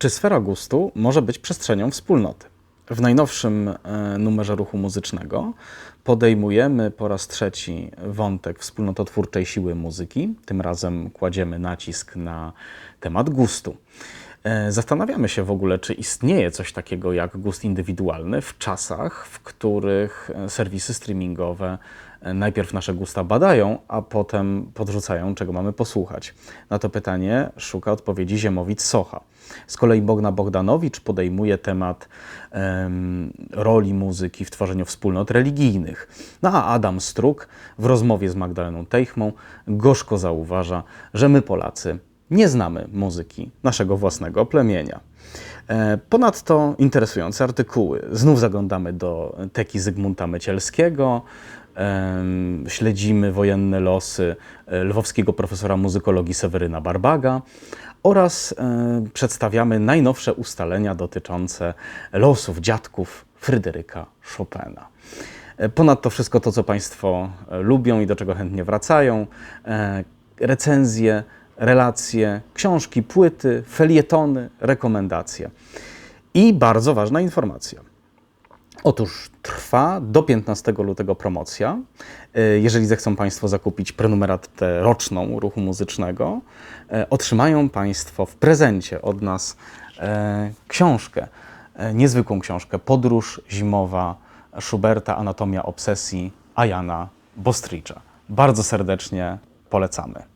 Czy sfera gustu może być przestrzenią wspólnoty? W najnowszym e, numerze ruchu muzycznego podejmujemy po raz trzeci wątek wspólnototwórczej siły muzyki. Tym razem kładziemy nacisk na temat gustu. E, Zastanawiamy się w ogóle, czy istnieje coś takiego jak gust indywidualny w czasach, w których e, serwisy streamingowe e, najpierw nasze gusta badają, a potem podrzucają, czego mamy posłuchać. Na to pytanie szuka odpowiedzi Ziemowit Socha. Z kolei Bogna Bogdanowicz podejmuje temat em, roli muzyki w tworzeniu wspólnot religijnych. No a Adam Struk w rozmowie z Magdaleną Teichmą gorzko zauważa, że my Polacy nie znamy muzyki naszego własnego plemienia. E, Ponadto interesujące artykuły. Znów zaglądamy do teki Zygmunta Mycielskiego, śledzimy wojenne losy e, lwowskiego profesora muzykologii Seweryna Barbaga oraz e, przedstawiamy najnowsze ustalenia dotyczące losów dziadków Fryderyka Chopina. Ponadto wszystko to, co Państwo lubią i do czego chętnie wracają, recenzje, relacje, książki, płyty, felietony, rekomendacje. I bardzo ważna informacja. Otóż trwa do 15 lutego promocja. E, Jeżeli zechcą Państwo zakupić prenumeratę roczną ruchu muzycznego, e, otrzymają Państwo w prezencie od nas e, książkę, niezwykłą książkę, Podróż zimowa Schuberta, Anatomia obsesji Ajana Bostricza. Bardzo serdecznie polecamy.